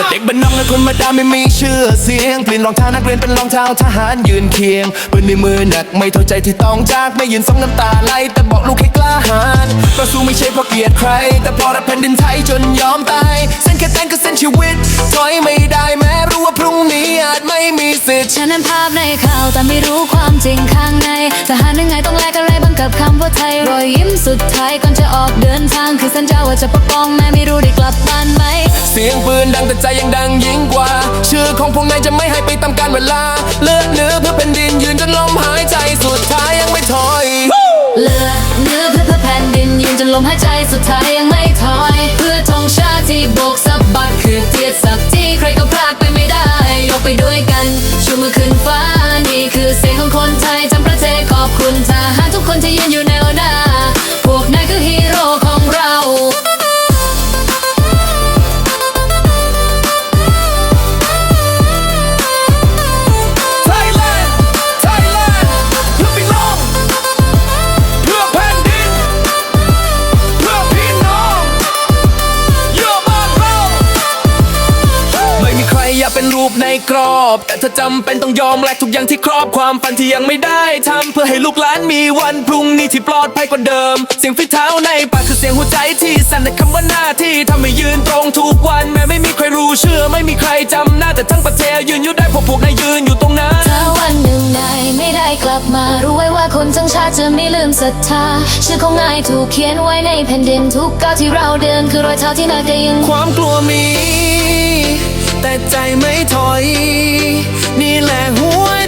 the จากเด็กบ้านนอกและคนมาดาไม่มีชื่อเสียงเปลี่ยนรองเท้านักเรียนเป็นรองเท้าทหารยืนเคียงปืนในมือหนักไม่เท่าใจที่ต้องจากไม่ยืนสองน้ำตาไหลแต่บอกลูกให้กล้าหาญก็สู้ไม่ใช่เพราะเกลียดใคร แต่เพราะรักแผ่นดินไทยจนยอมตายเส้นแค่แตงก็เส้นชีวิตถอยไม่ได้แม้รู้ว่าพรุ่งนี้อาจไม่มีสิทธิ์ฉันนั้นภาพในข่าวแต่ไม่รู้ความจริงข้างในทหารยังไงต้องแลกอะไรบังกับคำว่าไทยรอยยิ้มสุดท้ายก่อนจะออกเดินทางคือสัญญาว่าจะปกป้องแม่ไม่รู้ได้กลับบ้านไหมเสียงปืนดังแต่ใจยังดังยิ่งกว่า ชื่อของพวกนายจะไม่ให้ไปตามการเวลา เลือดเนื้อเพื่อเป็นดินยืนจนลมหายใจสุดท้ายยังไม่ถอย เลือดเนื้อเพื่อแผ่นดินยืนจนลมหายใจสุดท้าย รอยากเป็นรูปในกรอบ แต่ถ้าจำเป็นต้องยอมแลกทุกอย่างที่ครอบความฝันที่ยังไม่ได้ทำเพื่อให้ลูกหลานมีวันพรุ่งนี้ที่ปลอดภัยกว่าเดิม เสียงฝีเท้าในปากคือเสียงหัวใจที่สั่นในคำว่าหน้าที่ทำให้ยืนตรงทุกวันแม้ไม่มีใครรู้เชื่อ ไม่มีใครจำหน้าแต่ทั้งประเทศยืนอยู่ได้เพราะพวกนายยืนอยู่ตรงนั้นถ้าวันหนึ่งนายไม่ได้กลับมารู้ไว้ว่าคนทั้งชาติจะไม่ลืมศรัทธาชื่อของนายถูกเขียนไว้ในแผ่นดินทุกก้าวที่เราเดินคือรอยเท้าที่นายได้ยังความกลัวมี แต่ใจไม่ถอย นี่แหละหัว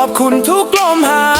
อบคุณทุกลมหาย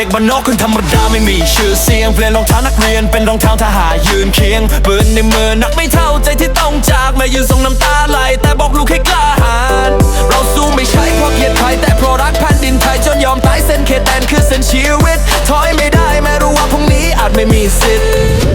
เด็กบ้านนอกคนธรรมดาไม่มีชื่อเสียงเปลี่ยนรองเท้านักเรียนเป็นรองเท้าทหารยืนเคียงปืนในมือนักไม่เท่าใจที่ต้องจากแม่ยืนส่งน้ำตาไหลแต่บอกลูกให้กล้าหาญเราสู้ไม่ใช่เพราะเกียดไทยแต่เพราะรักแผ่นดินไทยจนยอมตายเส้นเขตแดนคือเส้นชีวิตถอยไม่ได้แม้รู้ว่าพรุ่งนี้อาจไม่มีสิทธิ์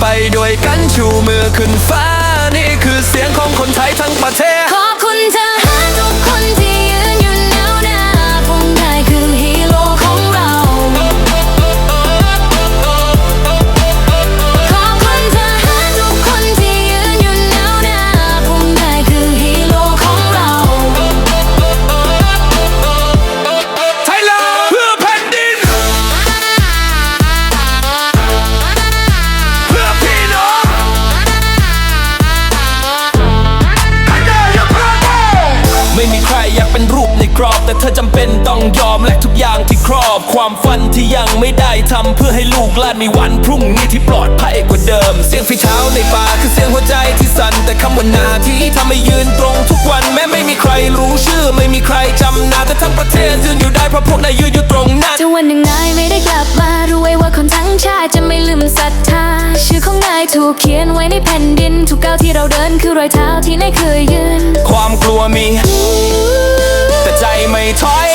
ไปด้วยกันชูมือขึ้นฟ้านี่คือเสียงของคนไทยทั้งประเทศาจำเป็นต้องยอมและทุกอย่างที่ครอบ ความฝันที่ยังไม่ได้ทำเพื่อให้ลูกหลานมีวันพรุ่งนี้ที่ปลอดภัยกว่าเดิม เสียงฝีเท้าในป่าคือเสียงหัวใจที่สั่นแต่คำว่าหนาที่ทำให้ยืนตรงทุกวันแม้ไม่มีใครรู้ชื่อ ไม่มีใครจำหน้าแต่ทั้งประเทศยืนอยู่ได้เพราะพวกนายยืนอยู่ตรงนั้นถ้าวันหนึ่งนายไม่ได้กลับมารู้ไว้ว่าคนทั้งชาติจะไม่ลืมศรัทธาชื่อของนายถูกเขียนไว้ในแผ่นดิน ทุกก้าวที่เราเดินคือรอยเท้าที่นายเคยยืน ความกลัวมีแต่ใจไม่ ถอย